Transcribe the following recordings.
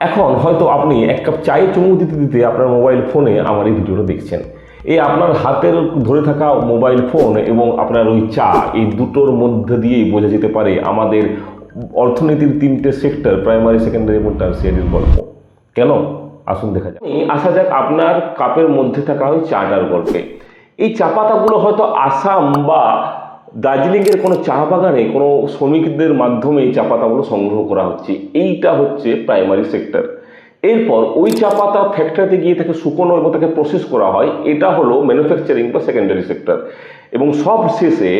এখন হয়তো আপনি এক কাপ চায়ে চুমুক দিতে দিতে আপনার মোবাইল ফোনে আমার এই ভিডিওটা দেখছেন। এই আপনার হাতের ধরে থাকা মোবাইল ফোন এবং আপনার ওই চা, এই দুটোর মধ্যে দিয়েই বোঝা যেতে পারে আমাদের অর্থনীতির তিনটে সেক্টর, প্রাইমারি, সেকেন্ডারি এবং টার্সিয়ারির গল্প। কেন? আসুন দেখা যাক। আসা যাক আপনার কাপের মধ্যে থাকা ওই চাটার গল্পে। এই চা পাতাগুলো হয়তো আসাম বা দার্জিলিংয়ের কোনো চা বাগানে কোনো শ্রমিকদের মাধ্যমে এই চা পাতাগুলো সংগ্রহ করা হচ্ছে। এইটা হচ্ছে প্রাইমারি সেক্টর এরপর ওই চা পাতা ফ্যাক্টরিতে গিয়ে তাকে শুকনো এবং তাকে প্রসেস করা হয়, এটা হলো ম্যানুফ্যাকচারিং বা সেকেন্ডারি সেক্টর এবং সব শেষে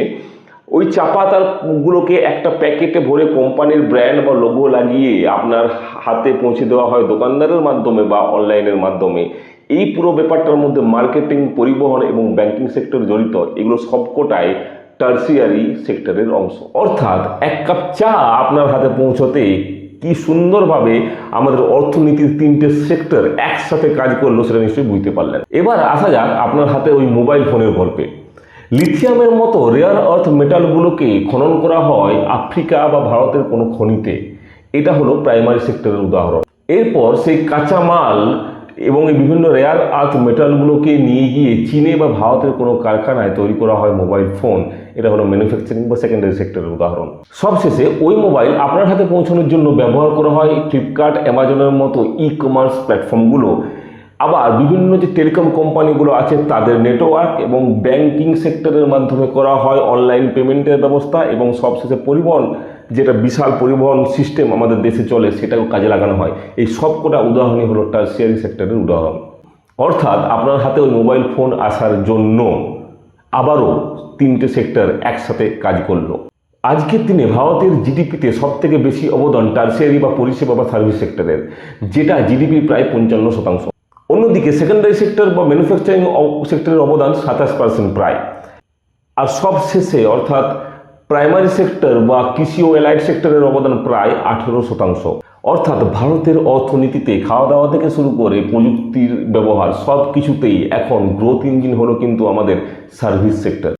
ওই চা পাতাগুলোকে একটা প্যাকেটে ভরে কোম্পানির ব্র্যান্ড বা লোগো লাগিয়ে আপনার হাতে পৌঁছে দেওয়া হয় দোকানদারের মাধ্যমে বা অনলাইনের মাধ্যমে। এই পুরো ব্যাপারটার মধ্যে মার্কেটিং পরিবহন এবং ব্যাংকিং সেক্টর জড়িত। এগুলো সবকটাই টার্সিয়ারি সেক্টরের অংশ। অর্থাৎ এক কাপ চা আপনার হাতে পৌঁছতে কি সুন্দরভাবে আমাদের অর্থনীতির তিনটে সেক্টর একসাথে কাজ করল সেটা নিশ্চয়ই বুঝতে পারলেন। এবার আসা যাক আপনার হাতে ওই মোবাইল ফোনের গল্পে। লিথিয়ামের মতো রেয়ার আর্থ মেটালগুলোকে খনন করা হয় আফ্রিকা বা ভারতের কোনো খনিতে। এটা হলো প্রাইমারি সেক্টরের উদাহরণ। এরপর সেই কাঁচামাল এবং এই বিভিন্ন রেয়ার আর্থ মেটালগুলোকে নিয়ে গিয়ে চীনে বা ভারতের কোনো কারখানায় তৈরি করা হয় মোবাইল ফোন এটা হলো ম্যানুফ্যাকচারিং বা সেকেন্ডারি সেক্টরের উদাহরণ। সবশেষে ওই মোবাইল আপনার হাতে পৌঁছানোর জন্য ব্যবহার করা হয় ফ্লিপকার্ট অ্যামাজনের মতো ই কমার্স প্ল্যাটফর্মগুলো আবার বিভিন্ন যে টেলিকম কোম্পানিগুলো আছে, তাদের নেটওয়ার্ক এবং ব্যাংকিং সেক্টরের মাধ্যমে করা হয় অনলাইন পেমেন্টের ব্যবস্থা এবং সবশেষে পরিবহন। যেটা বিশাল পরিবহন সিস্টেম আমাদের দেশে চলে, সেটাও কাজে লাগানো হয়। এই সবকটা উদাহরণই হলো টার্সিয়ারি সেক্টরের উদাহরণ। অর্থাৎ আপনার হাতে ওই মোবাইল ফোন আসার জন্য আবারও তিনটে সেক্টর একসাথে কাজ করল। আজকের দিনে ভারতের জিডিপিতে সব থেকে বেশি অবদান টার্সিয়ারি বা পরিষেবা বা সার্ভিস সেক্টরের যেটা জিডিপির প্রায় পঞ্চান্ন শতাংশ। অন্যদিকে সেকেন্ডারি সেক্টর বা ম্যানুফ্যাকচারিং সেক্টরের অবদান সাতাশ পার্সেন্ট প্রায়। আর সব শেষে অর্থাৎ প্রাইমারি সেক্টর বা কৃষি ও এলাইট সেক্টরের অবদান প্রায় আঠেরো শতাংশ। অর্থাৎ ভারতের অর্থনীতিতে খাওয়া দাওয়া থেকে শুরু করে প্রযুক্তির ব্যবহার সব কিছুতেই এখন গ্রোথ ইঞ্জিন হলো কিন্তু আমাদের সার্ভিস সেক্টর